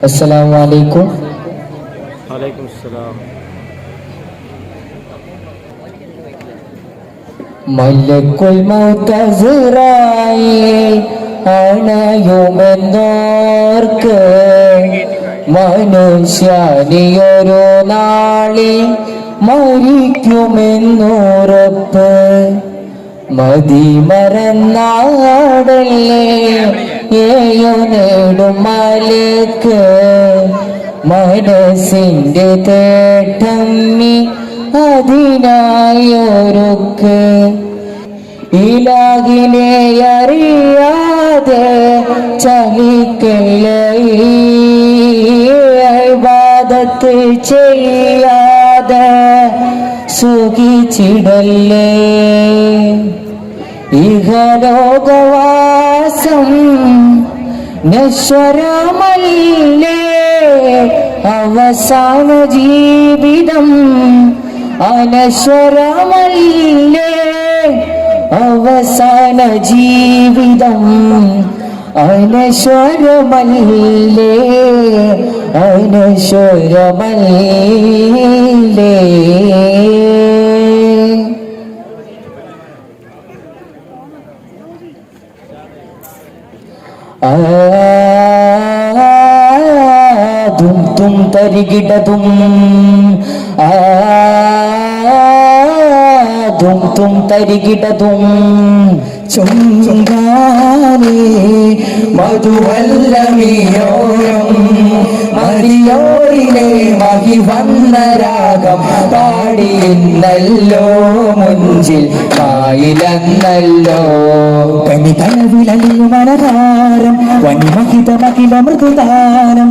السلام عليكم വലൈക്കും സ്സലാം മല്ലക്കുൽ മൗത്തസിറായി അണയുമെന്നോർക്ക് മനുഷ്യനിയൊരു നാളിൽ മരിക്കുമെന്നുറപ്പ് മതി മറന്നാടല്ലേ ഏയോ നേടും മലക്ക് മനസ്സിന്റെ തേട്ടമ്മി അതിനായൊരുക്ക്. ഇലാകിനെ അറിയാതെ ചലിക്കല്ലേ ചെയ്യാതെ സുഖിച്ചിടല്ലേ? ഇഹലോകവാസം നശ്വരമല്ലേ? അവസാന ജീവിതം അനശ്വരമല്ലേ? അവസാന ജീവിതം അനശ്വരമല്ലേ? അനശ്വരമല്ലേ? ആദും തും തരികിടതും. തും തരികിടതും. ചുങ്കാനേ മധുവല്ലമിയോരം മതിയോരിലെ മഹി വന്ന രാഗം പാടിയെന്നല്ലോ മുഞ്ചിൽ കായിലെന്നല്ലോ. കനി കനവിലലിയു മനഹാരം മഹിത മൃദുദാനം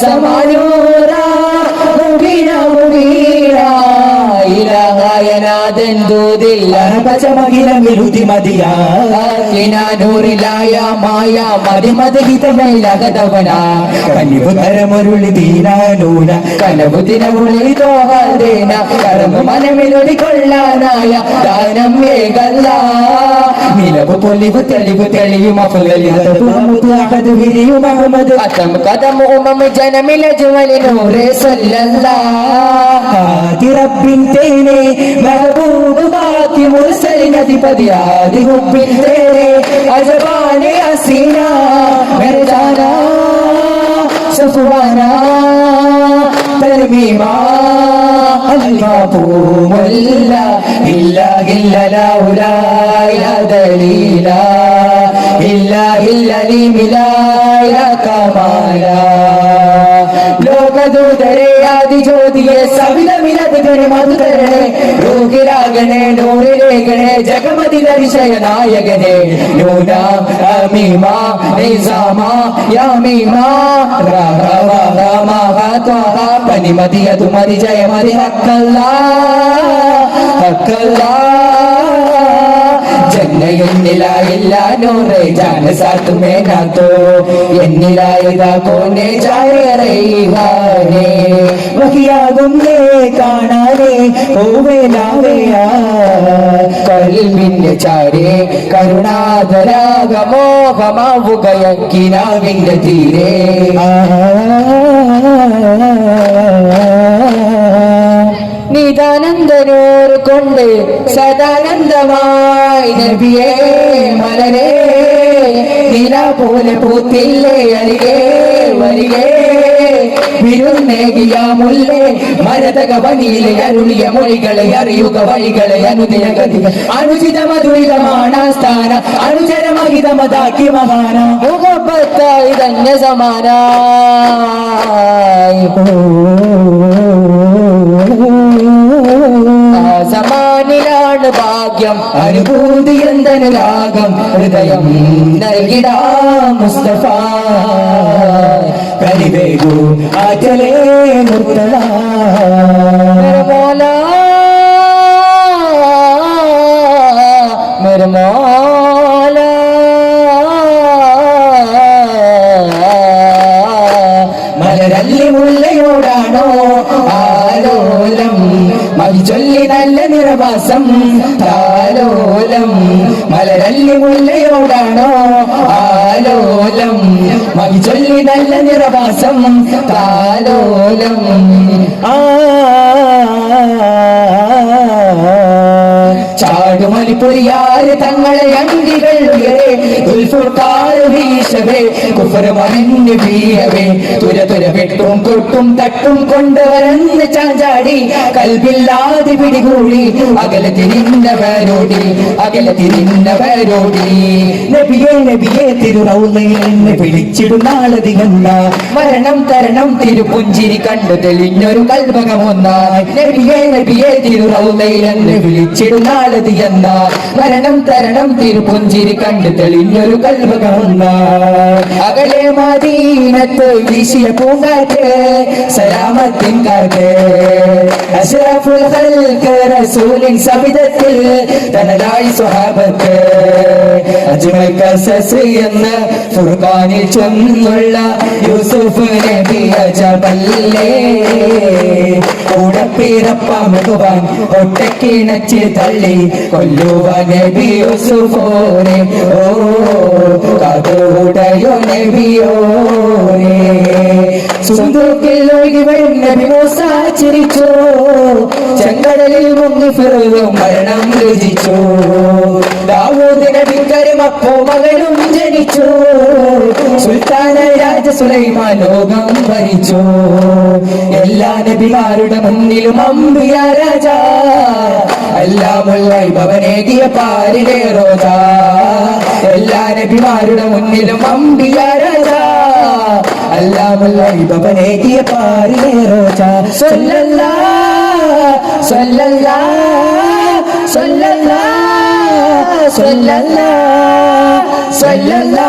Sama. ഇലഹായനാഥൻ ദൂതില്ല പചമകിലമിരുതി മതിയാ നൂറിലായ മായ മതിമതിഹിതമൈലകതവന കനിവ് കരമൊരുളി ദീനാനൂന. കനവു ദിനമുളി തോഹാദേന കരമു മനമിലൊടി കൊള്ളാനായ ദാനം ഏകല്ല. നിലവ് പൊലിവ് തെളിവ് തെളിയും വിരിയും അഹമ്മദ് അസം കഥം ഉമം ജനമില ജുവലി നൂറേ സല്ലല്ലാ ആദിറബിൻ തേനെ محبوب خاتم مرسلنا धिपति आदि हुब्बिन तेरे अजबाने हसीना मेरे जाना सफवाना ترميما المعظوم إلا إلا إلا لا ولا يا دليلا إلا إلا لي ملا يا كمالا لوك دو دري آدي جودي سبنا ملا دكري مات کرے ജഗമതി ദർശയ നായകനെ നൂന അമീമ നിസാമ യമീമ റഹവ റമഹ ത്വഹ പനിമതി അതുമതി ജയമതി ഹക്കല്ലാ ഹക്കല്ലാ. കൽവിന്റെ ചാരേ കരുണാതരാഗമോഹമാവുകയക്കിനാവിന്റെ തീരെ. നിതാനന്ദനോർ കൊണ്ട് സദാനന്ദമായി നബിയേ പോലെ പൂത്തില്ലേ അരികേ വരികേ. വിരുന്നേകിയ മുല്ലേ മരതക വനിയിലെ അരുളിയ മൊഴികളെ അറിയുക വഴികളെ അനുദിന ഗതി അനുചിത മധുരിതമാണ് സ്ഥാന അനുചരമഹിതമതാക്കി മഹാന. മുഖപ്പത്തായി തന്നെ സമാനായി ഭാഗ്യം അനുഭൂതി എന്തനുരാഗം ഹൃദയം നൽകിടാ മുസ്തഫ. കലിവേഗു ആറ്റലേ മുർത്തല നിറവാസം താലോലം മലരല്ലി മുല്ലയോടാണോ ആലോലം ചൊല്ലി നല്ല നിറവാസം താലോലം. ആ ചാടുമലിപ്പൊരിയാറ് തങ്ങളെ തട്ടും കൊണ്ടുവരന്ന് ചാഞ്ചാടി കൽവില്ലാതെ പിടികൂടി അകലെ തിരിഞ്ഞവരോടി അകലെ തിരിഞ്ഞവരോടി നബിയെ നബിയെ തിരുറൗലയിൽ എന്നെ വിളിച്ചിടുന്നാളതികന്ന മരണം തരണം തിരുപുഞ്ചിരി കണ്ടു തെളിഞ്ഞൊരു കൽപകമൊന്നായി നബിയെ നബിയെ തിരുറൗലയിൽ എന്നെ വിളിച്ചിടുന്നാളതി മരണം തരണം തിരുപുഞ്ചിരി കണ്ട് തെളിഞ്ഞൊരു കൽപകമൊന്നായി അകലെ മദീനത്ത് വീശിയ പൂങ്കാറ്റ് സലാമത്തിൻ കാറ്റ്. അഷ്റഫുൽ ഖൽഖ് റസൂലിൻ സവിധത്തിൽ തനതായി സ്വഹാബത്ത് അജ്മൽ കസസ് എന്ന ഫുർഖാനിൽ ചൊന്നുള്ള. യൂസുഫ് നബി അജബല്ലേ കൂടെ പിറപ്പമുകുവാൻ ഒട്ടക്കിണച്ച് തള്ളി കൊല്ലുവാൻ നബി യൂസുഫോനെ ഓ കാതോടയോ നബിയോനെ സുന്ദരത്തിൽ ഒഴുകി വരും നബി മൂസ ചിരിച്ചു ചെങ്കടലിൽ മുങ്ങി ഫിറോ മരണം രുചിച്ചു ദാവൂദ് നബിക്കരും അപ്പോ മകനും ജനിച്ചു സുൽത്താന രാജ സുലൈമാൻ ലോകം ഭരിച്ചു എല്ലാ നബിമാരുടെ മുന്നിലും അമ്പിയ രാജ എല്ലാമുള്ള ഭവനേകിയ പാരിലെ റോജ എല്ലാ നബിമാരുടെ മുന്നിലും അമ്പിയ രാജ. എല്ലാമുള്ള ഭവനേകിയ പാരിലെ റോജ സല്ലല്ലാ സല്ലല്ലാ സല്ലല്ലാ സല്ലല്ലാ സല്ലല്ലാ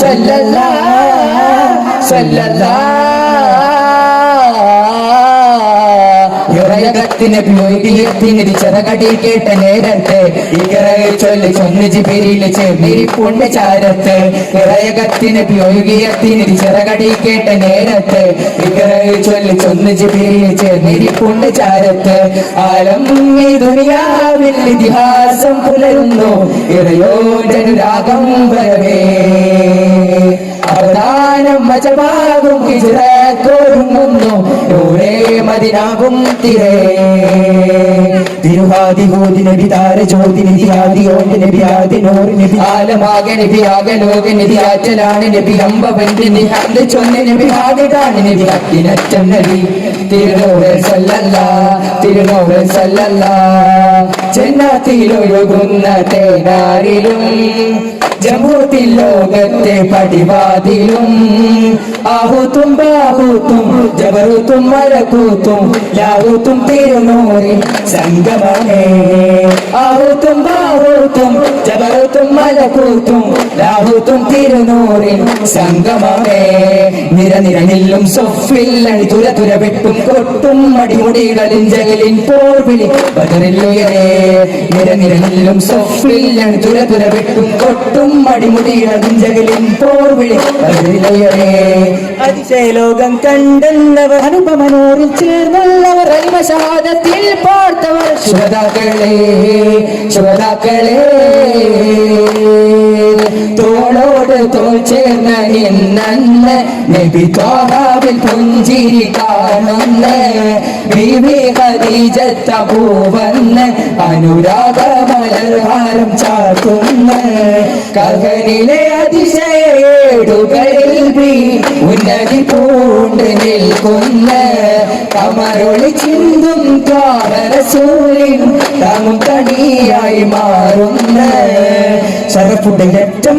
സല്ലല്ലാ സല്ലല്ലാ. ഇറയകത്തിന് പ്യോയിതിയത്തിന് ചെറകടി കേട്ട നേരത്തെ ഇറയെ ചൊല്ലി ചൊന്നിച്ച് പെരിയിൽ ചേർന്നിരിപ്പുണ്ട് ചാരത്ത്. ഇറയകത്തിന് പ്യോയിതിയത്തിന് ചെറകടി കേട്ട നേരത്ത് ഇറയെ ചൊല്ലി ചൊന്നിച്ച് പെരിയിൽ ചേർന്നിരിപ്പുണ്ട് ചാരത്ത്. ആലം ഈ ദുനിയാവിൽ ഇതിഹാസം പുലരുന്നു. ഇറയോജനുരാഗം വരവേ. അവദാനം മജമാകും ഹിജ്റക്കൊരുങ്ങുന്നു നൂറേ മദിനാകും തിരേ. തിരുവാതി ഹോതി നബി താര ജ്യോതി നിധി ആദി ഓണ്ട് നബി ആദി നൂറ് നബി. ആലമാകെ നബി ആകെ ലോക നബി ആറ്റലാണ് നബി അമ്പവന്റെ നിഹാന്ത് ചൊന്ന നബി ആദിതാണ് നബി അക്കിനറ്റം നബി. തിരുനൂറ് സല്ലല്ല തിരുനൂറ് സല്ലല്ല. ചെന്നാത്തിലൊഴുകുന്ന തേനാരിലും ജമൂത്തിൽ ലോകത്തെ പടിവാതിലും. ആഹുത്തും ബാഹുത്തും ജബറുത്തും മലക്കൂത്തും ലാഹുത്തും തിരുനൂറിൽ സംഗമമേ. ആഹുത്തും ബാഹുത്തും ജബറുത്തും മലക്കൂത്തും ലാഹുത്തും തിരുനൂറിൽ സംഗമമേ. നിര നിര സൊഫില്ലണി തുര തുര വെട്ടും കൊട്ടും മടിമുടികളിൽ ജകലിൻ പോർവിളി ബദറില്ലുയരേ നിര നിര സൊഫില്ലണി തുര തുര വെട്ടും കൊട്ടും ജഗലിൻ പോർവിളി ബദറില്ലുയരേ അതിശയലോകം കണ്ടെന്നവർ അനുപമനോറിൽ ചേർന്നുള്ളവർ അൽമശാദത്തിൽ പാർത്തവർ. ശ്രോതാക്കളെ ശ്രോതാക്കളെ ചേർന്ന് നിന്നന്ന് നബി ത്വാഹാവിൽ പുഞ്ചിരി ബീവി ഖദീജത്ത പൂവന്ന് അനുരാഗ മലർഹാരം ചാർത്തുന്ന. കകനിലെ അതിശയേടുകളിൽ ഉന്നതി പൂണ്ട് നിൽക്കുന്ന. കമരൊളി ചിന്തും ത്വാഹരസൂലിൻ തമും തടിയായി മാറുന്ന. ശരഫുടെ ഏറ്റം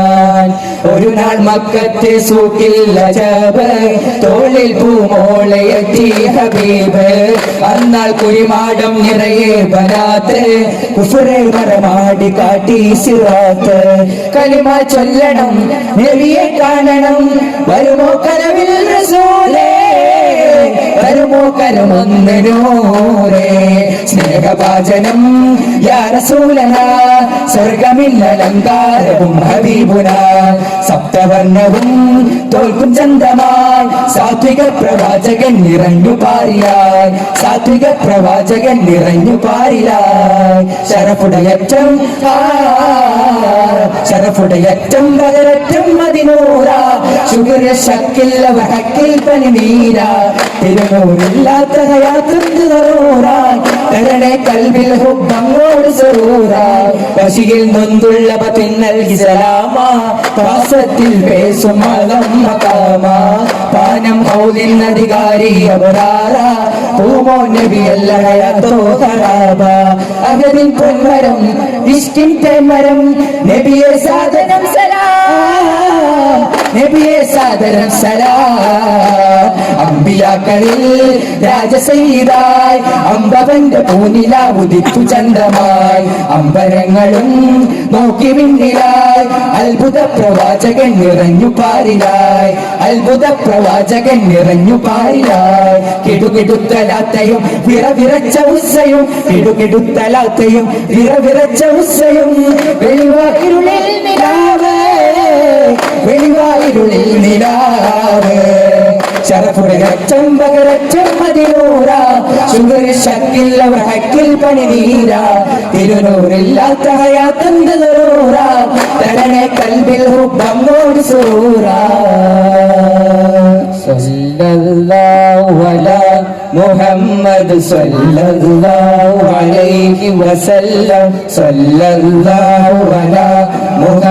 ഒരു നാൾ മക്കത്തെ സൂക്കില്ല ജബ്. തോളിൽ പൂമോളയെത്തി ഹബീബ്. അന്നാൾ കുരിമാടം നിറയെ ബലാത്ത്. കുഫറെ മറമാടി കാട്ടി സിറാത്ത്. കലിമ ചൊല്ലണം നബിയെ കാണണം. വരുമോ കനവിൽ റസൂലേ? വരുമോ കരമൊന്നൂരേ സ്നേഹപാചനം യാ റസൂലന. സ്വർഗമില്ല അലങ്കാരവും ഹബീബുന. സപ്തവർണവും തോൽക്കും ചന്തമായി സാത്വിക പ്രവാചകൻ നിറഞ്ഞു പാരിലായി. സാത്വിക പ്രവാചകൻ നിറഞ്ഞു പാരിലായി. ശരഫുടയറ്റം ശരഫുടയറ്റം പകരറ്റം മതിനൂറ ശുഗര ശക്കില്ല വഹക്കിൽ പനി നീര തിരുനൂറില്ലാത്ത യാത്ര തരണേ കൽവിൽ ഹുബങ്ങോട് സറൂറാൻ പശിയിൽ നൊന്തുള്ള നൽകി സലാമ പാസത്തിൽ പേസും പാനം ഹൗലിൻ അധികാരി അവരാറ പൂമോ നബി അല്ലഹയത്തോ ഹറാബ അഹദിൻ പൊന്മരം ഇഷ്കിൻ തേമരം നബിയെ സാധനം സലാം നബിയെ സാധനം സലാം. അമ്പിയാക്കളിൽ രാജസൈതായ് അമ്പവന്റെ പൂനില ഉദിത്തു ചന്ദ്രമായി അമ്പരങ്ങളും നോക്കി വിണ്ണിലായി അത്ഭുത പ്രവാചകൻ നിറഞ്ഞു പാരിലായി അത്ഭുത പ്രവാചകൻ നിറഞ്ഞു പാരിലായി കിടുകിടുത്തലാത്തയും വിറവിറച്ച ഉസ്സയും കിടുകിടുത്തലാത്തയും വിറവിറച്ച ഉസ്സയും കൽബിൽ ഹുബങ്ങോട് സൂറ. അലാ മുഹമ്മദ്